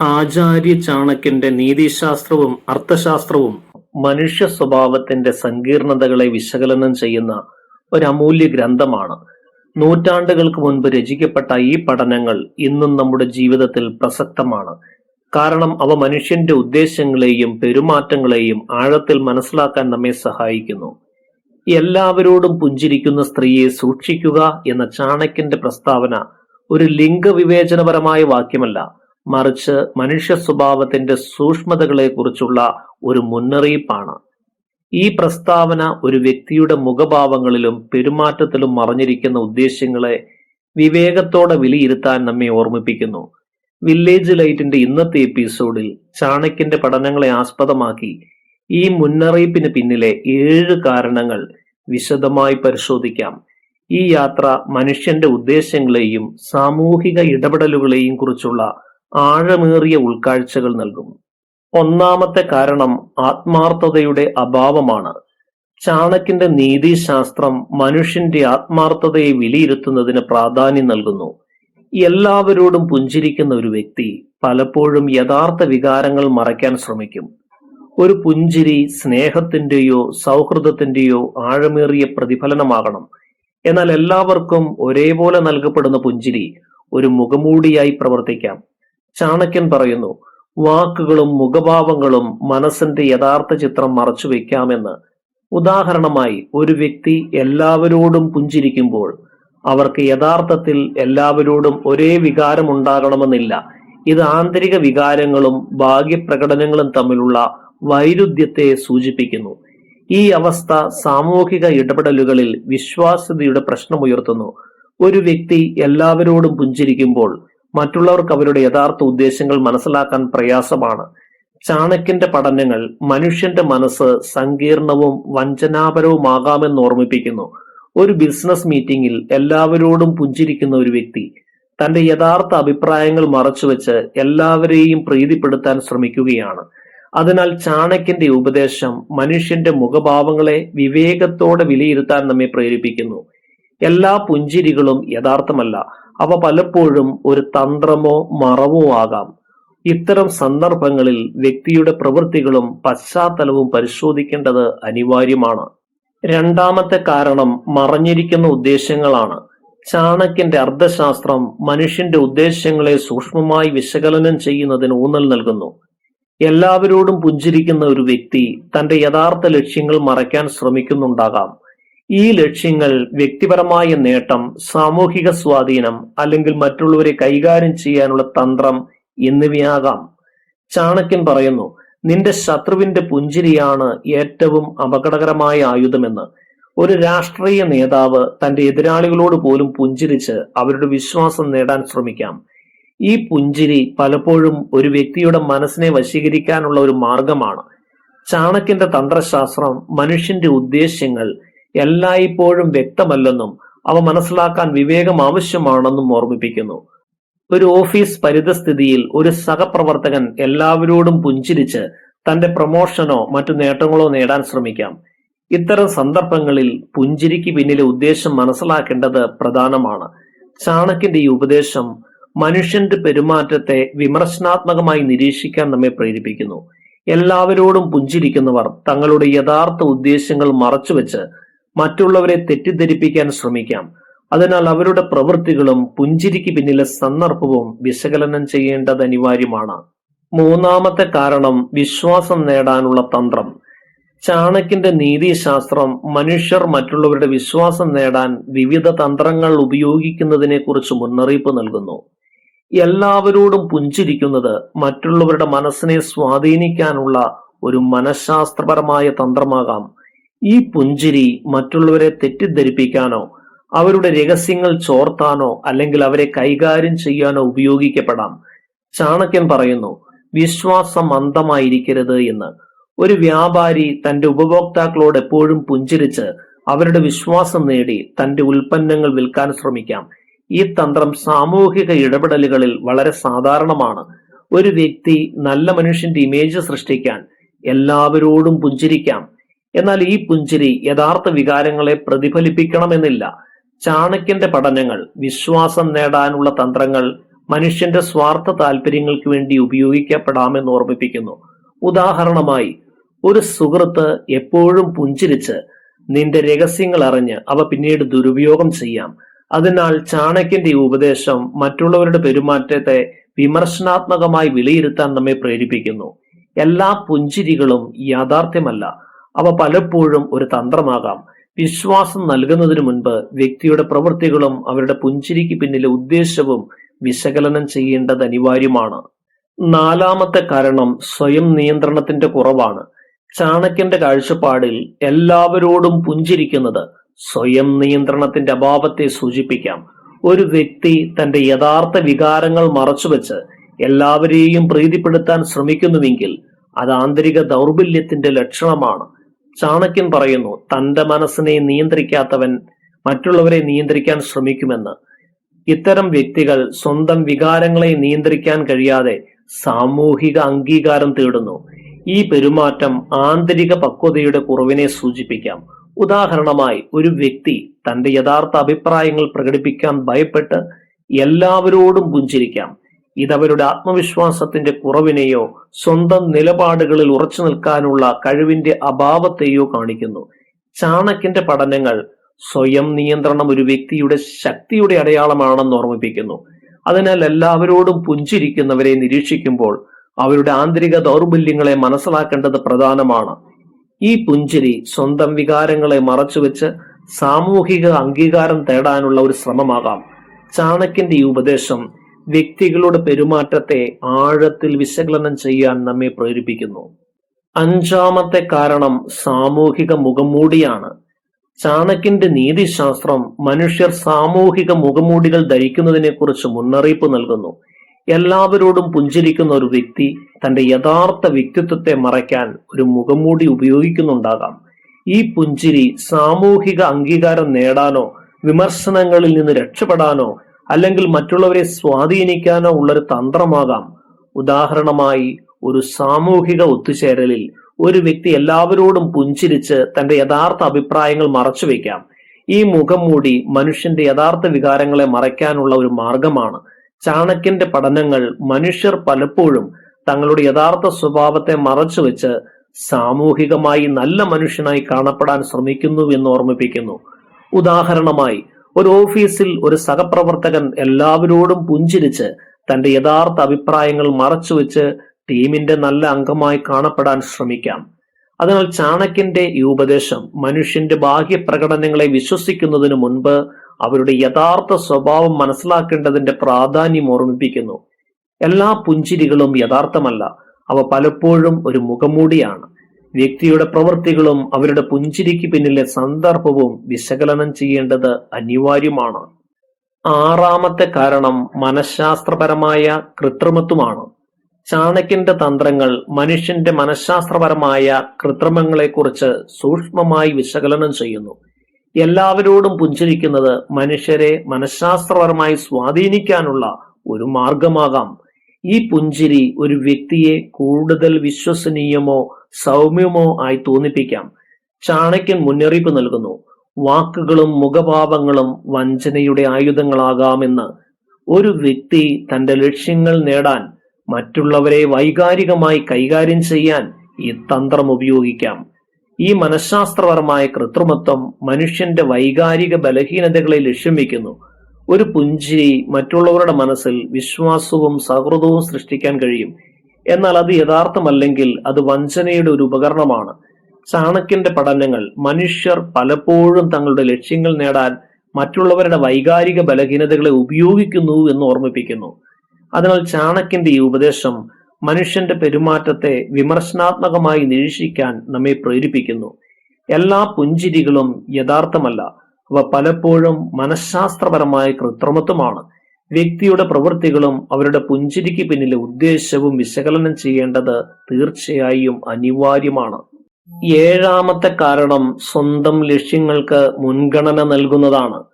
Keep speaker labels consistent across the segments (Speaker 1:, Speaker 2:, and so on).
Speaker 1: ആചാര്യ ചാണക്യന്റെ നീതിശാസ്ത്രവും അർത്ഥശാസ്ത്രവും മനുഷ്യ സ്വഭാവത്തിന്റെ സങ്കീർണതകളെ വിശകലനം ചെയ്യുന്ന ഒരു അമൂല്യ ഗ്രന്ഥമാണ്. നൂറ്റാണ്ടുകൾക്ക് മുൻപ് രചിക്കപ്പെട്ട ഈ പഠനങ്ങൾ ഇന്നും നമ്മുടെ ജീവിതത്തിൽ പ്രസക്തമാണ്. കാരണം അവ മനുഷ്യന്റെ ഉദ്ദേശങ്ങളെയും പെരുമാറ്റങ്ങളെയും ആഴത്തിൽ മനസ്സിലാക്കാൻ നമ്മെ സഹായിക്കുന്നു. എല്ലാവരോടും പുഞ്ചിരിക്കുന്ന സ്ത്രീയെ സൂക്ഷിക്കുക എന്ന ചാണക്യന്റെ പ്രസ്താവന ഒരു ലിംഗവിവേചനപരമായ വാക്യമല്ല. മറിച്ച് മനുഷ്യ സ്വഭാവത്തിന്റെ സൂക്ഷ്മതകളെക്കുറിച്ചുള്ള ഒരു മുന്നറിയിപ്പാണ്. ഈ പ്രസ്താവന ഒരു വ്യക്തിയുടെ മുഖഭാവങ്ങളിലും പെരുമാറ്റത്തിലും മറഞ്ഞിരിക്കുന്ന ഉദ്ദേശ്യങ്ങളെ വിവേകത്തോടെ വിലയിരുത്താൻ നമ്മെ ഓർമ്മിപ്പിക്കുന്നു. വില്ലേജ് ലൈറ്റിന്റെ ഇന്നത്തെ എപ്പിസോഡിൽ ചാണക്യന്റെ പഠനങ്ങളെ ആസ്പദമാക്കി ഈ മുന്നറിയിപ്പിന് പിന്നിലെ ഏഴ് കാരണങ്ങൾ വിശദമായി പരിശോധിക്കാം. ഈ യാത്ര മനുഷ്യന്റെ ഉദ്ദേശങ്ങളെയും സാമൂഹിക ഇടപെടലുകളെയും കുറിച്ചുള്ള ആഴമേറിയ ഉൾക്കാഴ്ചകൾ നൽകും. ഒന്നാമത്തെ കാരണം ആത്മാർത്ഥതയുടെ അഭാവമാണ്. ചാണക്കിന്റെ നീതിശാസ്ത്രം മനുഷ്യന്റെ ആത്മാർത്ഥതയെ വിലയിരുത്തുന്നതിന് പ്രാധാന്യം നൽകുന്നു. എല്ലാവരോടും പുഞ്ചിരിക്കുന്ന ഒരു വ്യക്തി പലപ്പോഴും യഥാർത്ഥ വികാരങ്ങൾ മറയ്ക്കാൻ ശ്രമിക്കും. ഒരു പുഞ്ചിരി സ്നേഹത്തിന്റെയോ സൗഹൃദത്തിന്റെയോ ആഴമേറിയ പ്രതിഫലനമാകണം. എന്നാൽ എല്ലാവർക്കും ഒരേപോലെ നൽകപ്പെടുന്ന പുഞ്ചിരി ഒരു മുഖമൂടിയായി പ്രവർത്തിക്കാം. ചാണക്യൻ പറയുന്നു വാക്കുകളും മുഖഭാവങ്ങളും മനസ്സിന്റെ യഥാർത്ഥ ചിത്രം മറച്ചു വെക്കാമെന്ന്. ഉദാഹരണമായി ഒരു വ്യക്തി എല്ലാവരോടും പുഞ്ചിരിക്കുമ്പോൾ അവർക്ക് യഥാർത്ഥത്തിൽ എല്ലാവരോടും ഒരേ വികാരം ഉണ്ടാകണമെന്നില്ല ഇത് ആന്തരിക വികാരങ്ങളും ഭാഗ്യപ്രകടനങ്ങളും തമ്മിലുള്ള വൈരുദ്ധ്യത്തെ സൂചിപ്പിക്കുന്നു. ഈ അവസ്ഥ സാമൂഹിക ഇടപെടലുകളിൽ വിശ്വാസ്യതയുടെ പ്രശ്നമുയർത്തുന്നു. ഒരു വ്യക്തി എല്ലാവരോടും പുഞ്ചിരിക്കുമ്പോൾ മറ്റുള്ളവർക്ക് അവരുടെ യഥാർത്ഥ ഉദ്ദേശങ്ങൾ മനസ്സിലാക്കാൻ പ്രയാസമാണ്. ചാണക്യന്റെ പഠനങ്ങൾ മനുഷ്യന്റെ മനസ്സ് സങ്കീർണവും വഞ്ചനാപരവുമാകാമെന്ന് ഓർമ്മിപ്പിക്കുന്നു. ഒരു ബിസിനസ് മീറ്റിംഗിൽ എല്ലാവരോടും പുഞ്ചിരിക്കുന്ന ഒരു വ്യക്തി തന്റെ യഥാർത്ഥ അഭിപ്രായങ്ങൾ മറച്ചുവെച്ച് എല്ലാവരെയും പ്രീതിപ്പെടുത്താൻ ശ്രമിക്കുകയാണ്. അതിനാൽ ചാണക്യന്റെ ഉപദേശം മനുഷ്യന്റെ മുഖഭാവങ്ങളെ വിവേകത്തോടെ വിലയിരുത്താൻ നമ്മെ പ്രേരിപ്പിക്കുന്നു. എല്ലാ പുഞ്ചിരികളും യഥാർത്ഥമല്ല. അവ പലപ്പോഴും ഒരു തന്ത്രമോ മറവോ ആകാം. ഇത്തരം സന്ദർഭങ്ങളിൽ വ്യക്തിയുടെ പ്രവൃത്തികളും പശ്ചാത്തലവും പരിശോധിക്കേണ്ടത് അനിവാര്യമാണ്. രണ്ടാമത്തെ കാരണം മറഞ്ഞിരിക്കുന്ന ഉദ്ദേശങ്ങളാണ്. ചാണക്യന്റെ അർത്ഥശാസ്ത്രം മനുഷ്യന്റെ ഉദ്ദേശങ്ങളെ സൂക്ഷ്മമായി വിശകലനം ചെയ്യുന്നതിന് ഊന്നൽ നൽകുന്നു. എല്ലാവരോടും പുഞ്ചിരിക്കുന്ന ഒരു വ്യക്തി തന്റെ യഥാർത്ഥ ലക്ഷ്യങ്ങൾ മറയ്ക്കാൻ ശ്രമിക്കുന്നുണ്ടാകാം. ഈ ലക്ഷ്യങ്ങൾ വ്യക്തിപരമായ നേട്ടം സാമൂഹിക സ്വാധീനം അല്ലെങ്കിൽ മറ്റുള്ളവരെ കൈകാര്യം ചെയ്യാനുള്ള തന്ത്രം എന്നിവയാകാം. ചാണക്യൻ പറയുന്നു നിന്റെ ശത്രുവിന്റെ പുഞ്ചിരിയാണ് ഏറ്റവും അപകടകരമായ ആയുധമെന്ന്. ഒരു രാഷ്ട്രീയ നേതാവ് തന്റെ എതിരാളികളോട് പോലും പുഞ്ചിരിച്ച് അവരുടെ വിശ്വാസം നേടാൻ ശ്രമിക്കാം. ഈ പുഞ്ചിരി പലപ്പോഴും ഒരു വ്യക്തിയുടെ മനസ്സിനെ വശീകരിക്കാനുള്ള ഒരു മാർഗമാണ്. ചാണക്യന്റെ തന്ത്രശാസ്ത്രം മനുഷ്യന്റെ ഉദ്ദേശ്യങ്ങൾ എല്ലായ്പ്പോഴും വ്യക്തമല്ലെന്നും അവ മനസ്സിലാക്കാൻ വിവേകം ആവശ്യമാണെന്നും ഓർമ്മിപ്പിക്കുന്നു. ഒരു ഓഫീസ് പരിതസ്ഥിതിയിൽ ഒരു സഹപ്രവർത്തകൻ എല്ലാവരോടും പുഞ്ചിരിച്ച് തന്റെ പ്രൊമോഷനോ മറ്റു നേട്ടങ്ങളോ നേടാൻ ശ്രമിക്കാം. ഇത്തരം സന്ദർഭങ്ങളിൽ പുഞ്ചിരിക്ക് പിന്നിലെ ഉദ്ദേശം മനസ്സിലാക്കേണ്ടത് പ്രധാനമാണ്. ചാണക്യന്റെ ഈ ഉപദേശം മനുഷ്യന്റെ പെരുമാറ്റത്തെ വിമർശനാത്മകമായി നിരീക്ഷിക്കാൻ നമ്മെ പ്രേരിപ്പിക്കുന്നു. എല്ലാവരോടും പുഞ്ചിരിക്കുന്നവർ തങ്ങളുടെ യഥാർത്ഥ ഉദ്ദേശങ്ങൾ മറച്ചുവെച്ച് മറ്റുള്ളവരെ തെറ്റിദ്ധരിപ്പിക്കാൻ ശ്രമിക്കാം. അതിനാൽ അവരുടെ പ്രവൃത്തികളും പുഞ്ചിരിക്ക് പിന്നിലെ സന്ദർഭവും വിശകലനം ചെയ്യേണ്ടത് അനിവാര്യമാണ്. മൂന്നാമത്തെ കാരണം വിശ്വാസം നേടാനുള്ള തന്ത്രം. ചാണക്യന്റെ നീതിശാസ്ത്രം മനുഷ്യർ മറ്റുള്ളവരുടെ വിശ്വാസം നേടാൻ വിവിധ തന്ത്രങ്ങൾ ഉപയോഗിക്കുന്നതിനെ കുറിച്ച് മുന്നറിയിപ്പ് നൽകുന്നു. എല്ലാവരോടും പുഞ്ചിരിക്കുന്നത് മറ്റുള്ളവരുടെ മനസ്സിനെ സ്വാധീനിക്കാനുള്ള ഒരു മനഃശാസ്ത്രപരമായ തന്ത്രമാകാം. ഈ പുഞ്ചിരി മറ്റുള്ളവരെ തെറ്റിദ്ധരിപ്പിക്കാനോ അവരുടെ രഹസ്യങ്ങൾ ചോർത്താനോ അല്ലെങ്കിൽ അവരെ കൈകാര്യം ചെയ്യാനോ ഉപയോഗിക്കപ്പെടാം. ചാണക്യൻ പറയുന്നു വിശ്വാസം അന്ധമായിരിക്കരുത് എന്ന്. ഒരു വ്യാപാരി തന്റെ ഉപഭോക്താക്കളോട് എപ്പോഴും പുഞ്ചിരിച്ച് അവരുടെ വിശ്വാസം നേടി തന്റെ ഉൽപ്പന്നങ്ങൾ വിൽക്കാൻ ശ്രമിക്കാം. ഈ തന്ത്രം സാമൂഹിക ഇടപെടലുകളിൽ വളരെ സാധാരണമാണ്. ഒരു വ്യക്തി നല്ല മനുഷ്യന്റെ ഇമേജ് സൃഷ്ടിക്കാൻ എല്ലാവരോടും പുഞ്ചിരിക്കാം. എന്നാൽ ഈ പുഞ്ചിരി യഥാർത്ഥ വികാരങ്ങളെ പ്രതിഫലിപ്പിക്കണമെന്നില്ല. ചാണക്യന്റെ പഠനങ്ങൾ വിശ്വാസം നേടാനുള്ള തന്ത്രങ്ങൾ മനുഷ്യന്റെ സ്വാർത്ഥ താല്പര്യങ്ങൾക്ക് വേണ്ടി ഉപയോഗിക്കപ്പെടാമെന്ന് ഓർമ്മിപ്പിക്കുന്നു. ഉദാഹരണമായി ഒരു സുഹൃത്ത് എപ്പോഴും പുഞ്ചിരിച്ച് നിന്റെ രഹസ്യങ്ങൾ അറിഞ്ഞ് അവ പിന്നീട് ദുരുപയോഗം ചെയ്യാം. അതിനാൽ ചാണക്യന്റെ ഈ ഉപദേശം മറ്റുള്ളവരുടെ പെരുമാറ്റത്തെ വിമർശനാത്മകമായി വിലയിരുത്താൻ നമ്മെ പ്രേരിപ്പിക്കുന്നു. എല്ലാ പുഞ്ചിരികളും യാഥാർത്ഥ്യമല്ല. അവ പലപ്പോഴും ഒരു തന്ത്രമാകാം. വിശ്വാസം നൽകുന്നതിന് മുൻപ് വ്യക്തിയുടെ പ്രവൃത്തികളും അവരുടെ പുഞ്ചിരിക്ക് പിന്നിലെ ഉദ്ദേശവും വിശകലനം ചെയ്യേണ്ടത് അനിവാര്യമാണ്. നാലാമത്തെ കാരണം സ്വയം നിയന്ത്രണത്തിന്റെ കുറവാണ്. ചാണക്യന്റെ കാഴ്ചപ്പാടിൽ എല്ലാവരോടും പുഞ്ചിരിക്കുന്നത് സ്വയം നിയന്ത്രണത്തിന്റെ അഭാവത്തെ സൂചിപ്പിക്കാം. ഒരു വ്യക്തി തന്റെ യഥാർത്ഥ വികാരങ്ങൾ മറച്ചുവെച്ച് എല്ലാവരെയും പ്രീതിപ്പെടുത്താൻ ശ്രമിക്കുന്നുവെങ്കിൽ അത് ആന്തരിക ദൗർബല്യത്തിന്റെ ലക്ഷണമാണ്. ചാണക്യൻ പറയുന്നു തന്റെ മനസ്സിനെ നിയന്ത്രിക്കാത്തവൻ മറ്റുള്ളവരെ നിയന്ത്രിക്കാൻ ശ്രമിക്കുമെന്ന്. ഇത്തരം വ്യക്തികൾ സ്വന്തം വികാരങ്ങളെ നിയന്ത്രിക്കാൻ കഴിയാതെ സാമൂഹിക അംഗീകാരം തേടുന്നു. ഈ പെരുമാറ്റം ആന്തരിക പക്വതയുടെ കുറവിനെ സൂചിപ്പിക്കാം. ഉദാഹരണമായി ഒരു വ്യക്തി തന്റെ യഥാർത്ഥ അഭിപ്രായങ്ങൾ പ്രകടിപ്പിക്കാൻ ഭയപ്പെട്ട് എല്ലാവരോടും പുഞ്ചിരിക്കാം. ഇതവരുടെ ആത്മവിശ്വാസത്തിന്റെ കുറവിനെയോ സ്വന്തം നിലപാടുകളിൽ ഉറച്ചു നിൽക്കാനുള്ള കഴിവിന്റെ അഭാവത്തെയോ കാണിക്കുന്നു. ചാണക്കിന്റെ പഠനങ്ങൾ സ്വയം നിയന്ത്രണം ഒരു വ്യക്തിയുടെ ശക്തിയുടെ അടയാളമാണെന്ന് ഓർമ്മിപ്പിക്കുന്നു. അതിനാൽ എല്ലാവരോടും പുഞ്ചിരിക്കുന്നവരെ നിരീക്ഷിക്കുമ്പോൾ അവരുടെ ആന്തരിക ദൗർബല്യങ്ങളെ മനസ്സിലാക്കേണ്ടത് പ്രധാനമാണ്. ഈ പുഞ്ചിരി സ്വന്തം വികാരങ്ങളെ മറച്ചുവെച്ച് സാമൂഹിക അംഗീകാരം തേടാനുള്ള ഒരു ശ്രമമാകാം. ചാണക്യന്റെ ഈ ഉപദേശം വ്യക്തികളുടെ പെരുമാറ്റത്തെ ആഴത്തിൽ വിശകലനം ചെയ്യാൻ നമ്മെ പ്രേരിപ്പിക്കുന്നു. അഞ്ചാമത്തെ കാരണം സാമൂഹിക മുഖംമൂടിയാണ്. ചാണക്കിന്റെ നീതിശാസ്ത്രം മനുഷ്യർ സാമൂഹിക മുഖംമൂടികൾ ധരിക്കുന്നതിനെ കുറിച്ച് മുന്നറിയിപ്പ് നൽകുന്നു. എല്ലാവരോടും പുഞ്ചിരിക്കുന്ന ഒരു വ്യക്തി തന്റെ യഥാർത്ഥ വ്യക്തിത്വത്തെ മറയ്ക്കാൻ ഒരു മുഖംമൂടി ഉപയോഗിക്കുന്നുണ്ടാകാം. ഈ പുഞ്ചിരി സാമൂഹിക അംഗീകാരം നേടാനോ വിമർശനങ്ങളിൽ നിന്ന് രക്ഷപ്പെടാനോ അല്ലെങ്കിൽ മറ്റുള്ളവരെ സ്വാധീനിക്കാനോ ഉള്ളൊരു തന്ത്രമാകാം. ഉദാഹരണമായി ഒരു സാമൂഹിക ഒത്തുചേരലിൽ ഒരു വ്യക്തി എല്ലാവരോടും പുഞ്ചിരിച്ച് തന്റെ യഥാർത്ഥ അഭിപ്രായങ്ങൾ മറച്ചുവെക്കാം ഈ മുഖം മൂടി മനുഷ്യന്റെ യഥാർത്ഥ വികാരങ്ങളെ മറയ്ക്കാനുള്ള ഒരു മാർഗമാണ്. ചാണക്യന്റെ പഠനങ്ങൾ മനുഷ്യർ പലപ്പോഴും തങ്ങളുടെ യഥാർത്ഥ സ്വഭാവത്തെ മറച്ചുവെച്ച് സാമൂഹികമായി നല്ല മനുഷ്യനായി കാണപ്പെടാൻ ശ്രമിക്കുന്നു എന്ന് ഓർമ്മിപ്പിക്കുന്നു. ഉദാഹരണമായി ഒരു ഓഫീസിൽ ഒരു സഹപ്രവർത്തകൻ എല്ലാവരോടും പുഞ്ചിരിച്ച് തന്റെ യഥാർത്ഥ അഭിപ്രായങ്ങൾ മറച്ചുവെച്ച് ടീമിന്റെ നല്ല അംഗമായി കാണപ്പെടാൻ ശ്രമിക്കാം. അതിനാൽ ചാണക്യന്റെ ഈ ഉപദേശം മനുഷ്യന്റെ ബാഹ്യ പ്രകടനങ്ങളെ വിശ്വസിക്കുന്നതിന് മുൻപ് അവരുടെ യഥാർത്ഥ സ്വഭാവം മനസ്സിലാക്കേണ്ടതിന്റെ പ്രാധാന്യം ഓർമ്മിപ്പിക്കുന്നു. എല്ലാ പുഞ്ചിരികളും യഥാർത്ഥമല്ല. അവ പലപ്പോഴും ഒരു മുഖംമൂടിയാണ്. വ്യക്തിയുടെ പ്രവൃത്തികളും അവരുടെ പുഞ്ചിരിക്ക് പിന്നിലെ സന്ദർഭവും വിശകലനം ചെയ്യേണ്ടത് അനിവാര്യമാണ്. ആറാമത്തെ കാരണം മനഃശാസ്ത്രപരമായ കൃത്രിമത്വമാണ്. ചാണക്യന്റെ തന്ത്രങ്ങൾ മനുഷ്യന്റെ മനഃശാസ്ത്രപരമായ കൃത്രിമങ്ങളെക്കുറിച്ച് സൂക്ഷ്മമായി വിശകലനം ചെയ്യുന്നു. എല്ലാവരോടും പുഞ്ചിരിക്കുന്നത് മനുഷ്യരെ മനഃശാസ്ത്രപരമായി സ്വാധീനിക്കാനുള്ള ഒരു മാർഗമാകാം. ഈ പുഞ്ചിരി ഒരു വ്യക്തിയെ കൂടുതൽ വിശ്വസനീയമോ സൗമ്യമോ ആയി തോന്നിപ്പിക്കാം. ചാണക്യൻ മുന്നറിയിപ്പ് നൽകുന്നു. വാക്കുകളും മുഖഭാവങ്ങളും വഞ്ചനയുടെ ആയുധങ്ങളാകാമെന്ന്. ഒരു വ്യക്തി തന്റെ ലക്ഷ്യങ്ങൾ നേടാൻ മറ്റുള്ളവരെ വൈകാരികമായി കൈകാര്യം ചെയ്യാൻ ഈ തന്ത്രം ഉപയോഗിക്കാം. ഈ മനഃശാസ്ത്രപരമായ കൃത്രിമത്വം മനുഷ്യന്റെ വൈകാരിക ബലഹീനതകളെ ലക്ഷ്യം വെക്കുന്നു ഒരു പുഞ്ചിരി മറ്റുള്ളവരുടെ മനസ്സിൽ വിശ്വാസവും സൗഹൃദവും സൃഷ്ടിക്കാൻ കഴിയും. എന്നാൽ അത് യഥാർത്ഥമല്ലെങ്കിൽ അത് വഞ്ചനയുടെ ഒരു ഉപകരണമാണ്. ചാണക്യന്റെ പഠനങ്ങൾ മനുഷ്യർ പലപ്പോഴും തങ്ങളുടെ ലക്ഷ്യങ്ങൾ നേടാൻ മറ്റുള്ളവരുടെ വൈകാരിക ബലഹീനതകളെ ഉപയോഗിക്കുന്നു എന്ന് ഓർമ്മിപ്പിക്കുന്നു. അതിനാൽ ചാണക്യന്റെ ഈ ഉപദേശം മനുഷ്യന്റെ പെരുമാറ്റത്തെ വിമർശനാത്മകമായി നിരീക്ഷിക്കാൻ നമ്മെ പ്രേരിപ്പിക്കുന്നു. എല്ലാ പുഞ്ചിരികളും യഥാർത്ഥമല്ല. അവ പലപ്പോഴും മനഃശാസ്ത്രപരമായ കൃത്രിമത്വമാണ്. വ്യക്തിയുടെ പ്രവൃത്തികളും അവരുടെ പുഞ്ചിരിക്ക് പിന്നിലെ ഉദ്ദേശവും വിശകലനം ചെയ്യേണ്ടത് തീർച്ചയായും അനിവാര്യമാണ്. ഏഴാമത്തെ കാരണം സ്വന്തം ലക്ഷ്യങ്ങൾക്ക് മുൻഗണന നൽകുന്നതാണ്.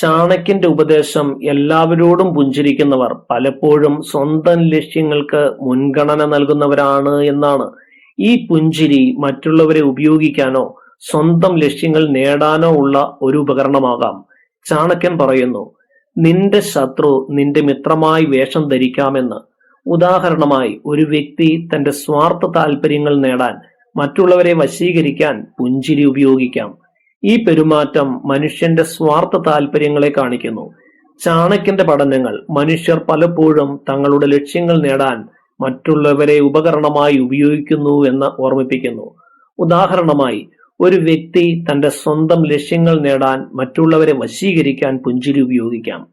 Speaker 1: ചാണക്യന്റെ ഉപദേശം എല്ലാവരോടും പുഞ്ചിരിക്കുന്നവർ പലപ്പോഴും സ്വന്തം ലക്ഷ്യങ്ങൾക്ക് മുൻഗണന നൽകുന്നവരാണ് എന്നാണ്. ഈ പുഞ്ചിരി മറ്റുള്ളവരെ ഉപയോഗിക്കാനോ സ്വന്തം ലക്ഷ്യങ്ങൾ നേടാനോ ഉള്ള ഒരു ഉപകരണമാകാം. ചാണക്യൻ പറയുന്നു നിന്റെ ശത്രു നിന്റെ മിത്രമായി വേഷം ധരിക്കാമെന്ന്. ഉദാഹരണമായി ഒരു വ്യക്തി തന്റെ സ്വാർത്ഥ താല്പര്യങ്ങൾ നേടാൻ മറ്റുള്ളവരെ വശീകരിക്കാൻ പുഞ്ചിരി ഉപയോഗിക്കാം. ഈ പെരുമാറ്റം മനുഷ്യന്റെ സ്വാർത്ഥ താല്പര്യങ്ങളെ കാണിക്കുന്നു. ചാണക്യന്റെ പഠനങ്ങൾ മനുഷ്യർ പലപ്പോഴും തങ്ങളുടെ ലക്ഷ്യങ്ങൾ നേടാൻ മറ്റുള്ളവരെ ഉപകരണമായി ഉപയോഗിക്കുന്നു എന്ന് ഓർമ്മിപ്പിക്കുന്നു. ഉദാഹരണമായി ഒരു വ്യക്തി തന്റെ സ്വന്തം ലക്ഷ്യങ്ങൾ നേടാൻ മറ്റുള്ളവരെ വശീകരിക്കാൻ പുഞ്ചിരി ഉപയോഗിക്കാം.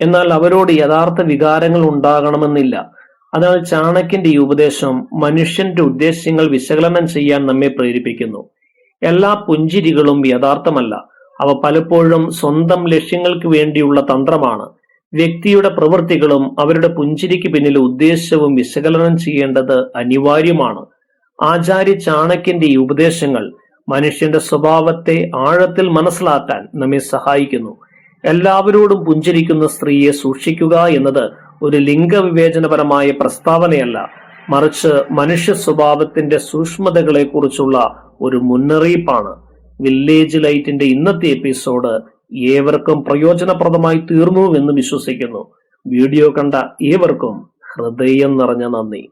Speaker 1: എന്നാൽ അവരോട് യഥാർത്ഥ വികാരങ്ങൾ ഉണ്ടാകണമെന്നില്ല. അതിനാൽ ചാണക്യന്റെ ഈ ഉപദേശം മനുഷ്യന്റെ ഉദ്ദേശ്യങ്ങൾ വിശകലനം ചെയ്യാൻ നമ്മെ പ്രേരിപ്പിക്കുന്നു. എല്ലാ പുഞ്ചിരികളും യഥാർത്ഥമല്ല. അവ പലപ്പോഴും സ്വന്തം ലക്ഷ്യങ്ങൾക്ക് വേണ്ടിയുള്ള തന്ത്രമാണ്. വ്യക്തിയുടെ പ്രവൃത്തികളും അവരുടെ പുഞ്ചിരിക്ക് പിന്നിലെ ഉദ്ദേശവും വിശകലനം ചെയ്യേണ്ടത് അനിവാര്യമാണ്. ആചാര്യ ചാണക്യന്റെ ഈ ഉപദേശങ്ങൾ മനുഷ്യന്റെ സ്വഭാവത്തെ ആഴത്തിൽ മനസ്സിലാക്കാൻ നമ്മെ സഹായിക്കുന്നു. എല്ലാവരോടും പുഞ്ചിരിക്കുന്ന സ്ത്രീയെ സൂക്ഷിക്കുക എന്നത് ഒരു ലിംഗവിവേചനപരമായ പ്രസ്താവനയല്ല. മറിച്ച് മനുഷ്യ സ്വഭാവത്തിന്റെ സൂക്ഷ്മതകളെ കുറിച്ചുള്ള ഒരു മുന്നറിയിപ്പാണ്. വില്ലേജ് ലൈറ്റിന്റെ ഇന്നത്തെ എപ്പിസോഡ് ഏവർക്കും പ്രയോജനപ്രദമായി തീർന്നുവെന്ന് വിശ്വസിക്കുന്നു. വീഡിയോ കണ്ട ഏവർക്കും ഹൃദയം നിറഞ്ഞ നന്ദി.